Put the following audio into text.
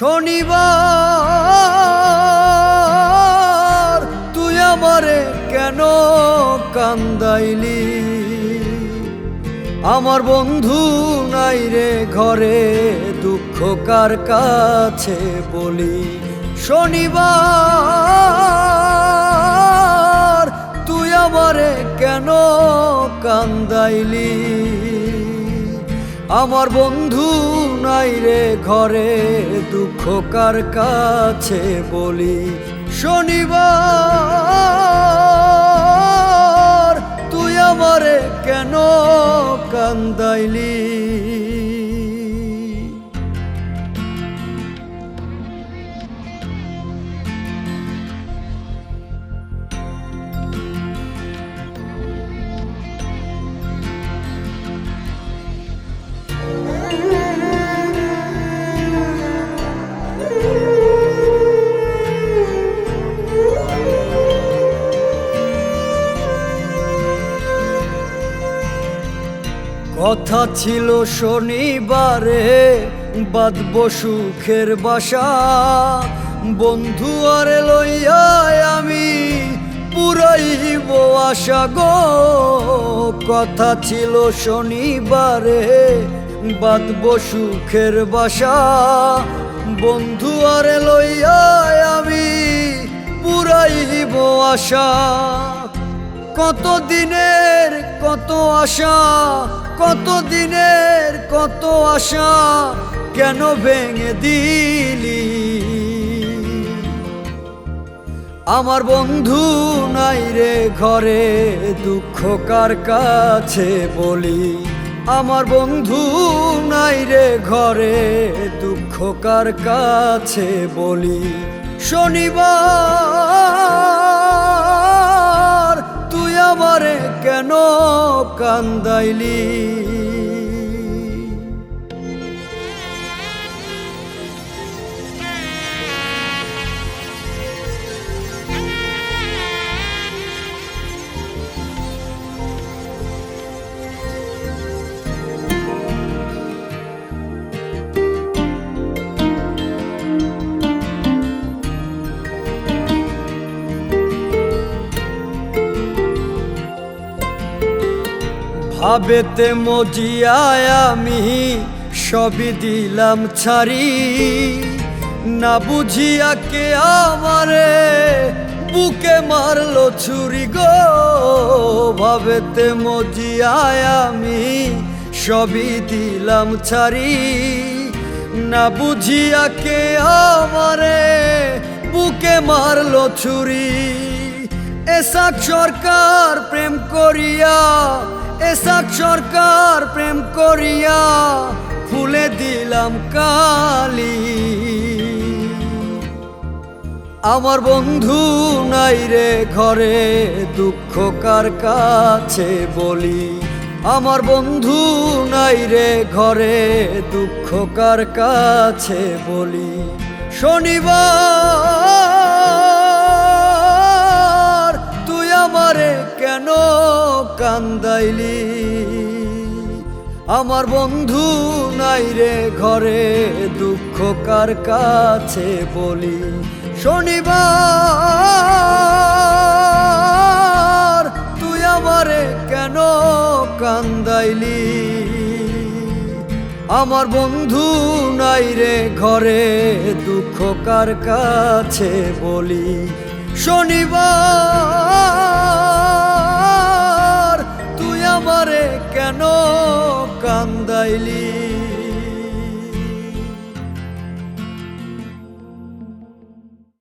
শনিবার, তুই আমারে কেন কান্দাইলি? আমার বন্ধু নাই রে ঘরে, দুঃখ কার কাছে বলি? শনিবার, তুই আমারে কেন কান্দাইলি? আমার বন্ধু নাই রে ঘরে দুঃখ কার কাছে বলি? শনিবার তুই আমারে কেন কান্দাইলি? কথা ছিল শনিবারে বাদব সুখের বাসা। বন্ধু আরে লইয়া আমি পুরাইব আশা গো। কথা ছিল শনিবারে বাদব সুখের বাসা। বন্ধু আরে লইয়া আমি পুরাইব আশা। কত দিনের কত আশা কত দিনের কত আশা কেন ভেঙে দিলি? আমার বন্ধু নাই রে ঘরে, দুঃখ কার কাছে বলি? আমার বন্ধু নাই রে ঘরে, দুঃখ কার কাছে বলি? শনিবার তুই আমারে কেন কান্দাইলি? ভাবেতে মজিয়ায় আমি সবই দিলাম ছাড়ি। না বুঝিয়া কে আমারে বুকে মারলো ছুরি গো। ভাবেতে মজিয়ায় আমি সবই দিলাম ছাড়ি। না বুঝিয়া কে আমারে বুকে মারলো ছুরি। এসাক সরকার প্রেম করিয়া এসাক সরকার প্রেম করিয়া ফুলে দিলাম কালি। আমার বন্ধু নাই রে ঘরে, দুঃখ কার কাছে বলি? আমার বন্ধু নাই রে ঘরে, দুঃখ কার কাছে বলি? শনিবার কান্দাইলি। আমার বন্ধু নাই রে ঘরে, দুঃখ কার কাছে বলি? শনিবার, তুই আমারে কেন কান্দাইলি? আমার বন্ধু নাই রে ঘরে, দুঃখ কার কাছে বলি? শনিবার আমারে কেন কান্দাইলি?